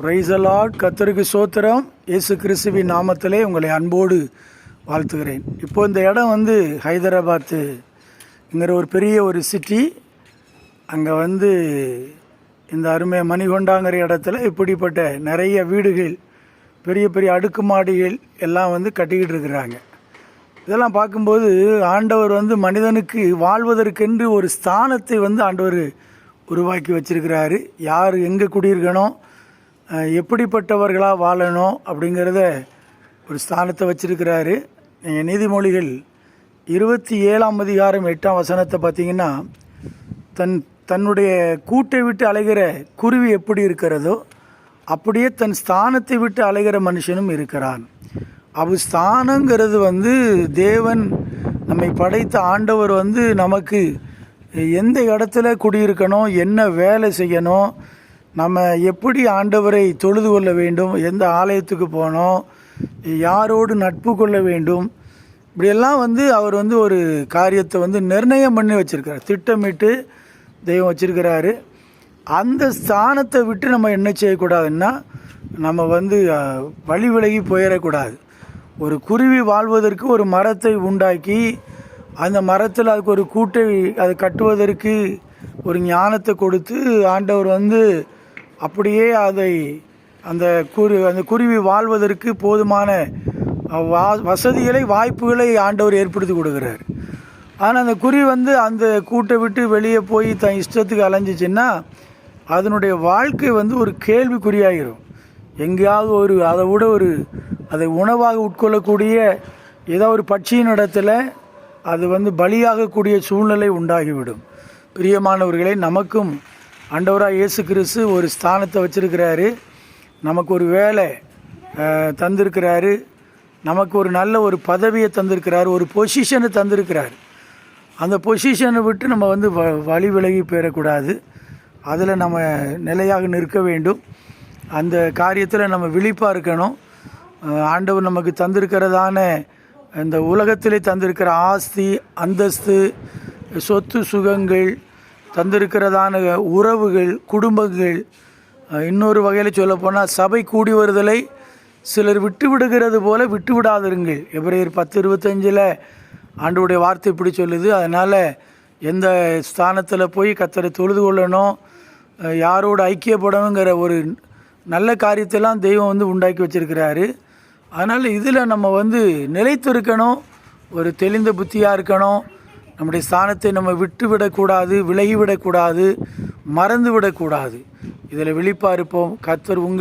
பிரைசலாட் கத்தருக்கு சோத்திரம். இயேசு கிறிஸ்துவின் நாமத்திலே உங்களை அன்போடு வாழ்த்துகிறேன். இப்போ இந்த இடம் வந்து ஹைதராபாத்துங்கிற ஒரு பெரிய ஒரு சிட்டி அங்கே வந்து இந்த அருமை மணிகொண்டாங்கிற இடத்துல இப்படிப்பட்ட நிறைய வீடுகள் பெரிய பெரிய அடுக்குமாடிகள் எல்லாம் வந்து கட்டிக்கிட்டு இருக்கிறாங்க. இதெல்லாம் பார்க்கும்போது ஆண்டவர் வந்து மனிதனுக்கு வாழ்வதற்கென்று ஒரு ஸ்தானத்தை வந்து ஆண்டவர் உருவாக்கி வச்சிருக்கிறாரு. யார் எங்கே குடியிருக்கணும்? எப்படிப்பட்டவர்களாக வாழணும் அப்படிங்கிறத ஒரு ஸ்தானத்தை வச்சுருக்கிறாரு. நீங்கள் நீதிமொழிகள் இருபத்தி ஏழாம் அதிகாரம் எட்டாம் வசனத்தை பார்த்தீங்கன்னா தன் தன்னுடைய கூட்டை விட்டு அலைகிற குருவி எப்படி இருக்கிறதோ அப்படியே தன் ஸ்தானத்தை விட்டு அலைகிற மனுஷனும் இருக்கிறான். அவ் ஸ்தானங்கிறது வந்து தேவன் நம்மை படைத்த ஆண்டவர் வந்து நமக்கு எந்த இடத்துல குடியிருக்கணும் என்ன வேலை செய்யணும் நம்ம எப்படி ஆண்டவரை தொழுது கொள்ள வேண்டும் எந்த ஆலயத்துக்கு போனோம் யாரோடு நட்பு கொள்ள வேண்டும் இப்படியெல்லாம் வந்து அவர் வந்து ஒரு காரியத்தை வந்து நிர்ணயம் பண்ணி வச்சுருக்கார் திட்டமிட்டு தெய்வம் வச்சுருக்கிறாரு. அந்த ஸ்தானத்தை விட்டு நம்ம என்ன செய்யக்கூடாதுன்னா நம்ம வந்து வழி விலகி போயிடக்கூடாது. ஒரு குருவி வாழ்வதற்கு ஒரு மரத்தை உண்டாக்கி அந்த மரத்தில் அதுக்கு ஒரு கூட்டை அதை கட்டுவதற்கு ஒரு ஞானத்தை கொடுத்து ஆண்டவர் வந்து அப்படியே அதை அந்த குரு அந்த குருவி வாழ்வதற்கு போதுமான வா வசதிகளை வாய்ப்புகளை ஆண்டவர் ஏற்படுத்தி கொடுக்குறாரு. ஆனால் அந்த குருவி வந்து அந்த கூட்டை விட்டு வெளியே போய் தன் இஷ்டத்துக்கு அலைஞ்சிச்சின்னா அதனுடைய வாழ்க்கை வந்து ஒரு கேள்விக்குறியாகிரும் எங்கேயாவது ஒரு அதை விட ஒரு அதை உணவாக உட்கொள்ளக்கூடிய ஏதோ ஒரு பட்சியின் இடத்துல அது வந்து பலியாகக்கூடிய சூழ்நிலை உண்டாகிவிடும். பிரியமானவர்களை நமக்கும் அண்டவராக இயேசு கிறிஸ்து ஒரு ஸ்தானத்தை வச்சுருக்கிறாரு. நமக்கு ஒரு வேலை தந்திருக்கிறாரு. நமக்கு ஒரு நல்ல ஒரு பதவியை தந்திருக்கிறாரு ஒரு பொசிஷனை தந்திருக்கிறாரு. அந்த பொசிஷனை விட்டு நம்ம வந்து வ வழி விலகி போயிடக்கூடாது. அதில் நம்ம நிலையாக நிற்க வேண்டும். அந்த காரியத்தில் நம்ம விழிப்பாக இருக்கணும். ஆண்டவர் நமக்கு தந்திருக்கிறதான இந்த உலகத்திலே தந்திருக்கிற ஆஸ்தி அந்தஸ்து சொத்து சுகங்கள் தந்திருக்கிறதான உறவுகள் குடும்பங்கள் இன்னொரு வகையில் சொல்லப்போனால் சபை கூடி வருதலை சிலர் விட்டு விடுகிறது போல விட்டு விடாதிருங்கள் பத்து இருபத்தஞ்சில் ஆண்டுடைய வார்த்தை இப்படி சொல்லுது. அதனால் எந்த ஸ்தானத்தில் போய் கத்தரை தொழுது கொள்ளணும் யாரோடு ஐக்கியப்படணுங்கிற ஒரு நல்ல காரியத்தெல்லாம் தெய்வம் வந்து உண்டாக்கி வச்சிருக்கிறாரு. அதனால் இதில் நம்ம வந்து நிலைத்து இருக்கணும் ஒரு தெளிந்த புத்தியாக இருக்கணும் நம்முடைய ஸ்தானத்தை நம்ம விட்டு விடக்கூடாது மறந்துவிடக்கூடாது. விடக்கூடாது மறந்து விடக்கூடாது இதில் விழிப்பாக இருப்போம் கத்தர் உங்கள்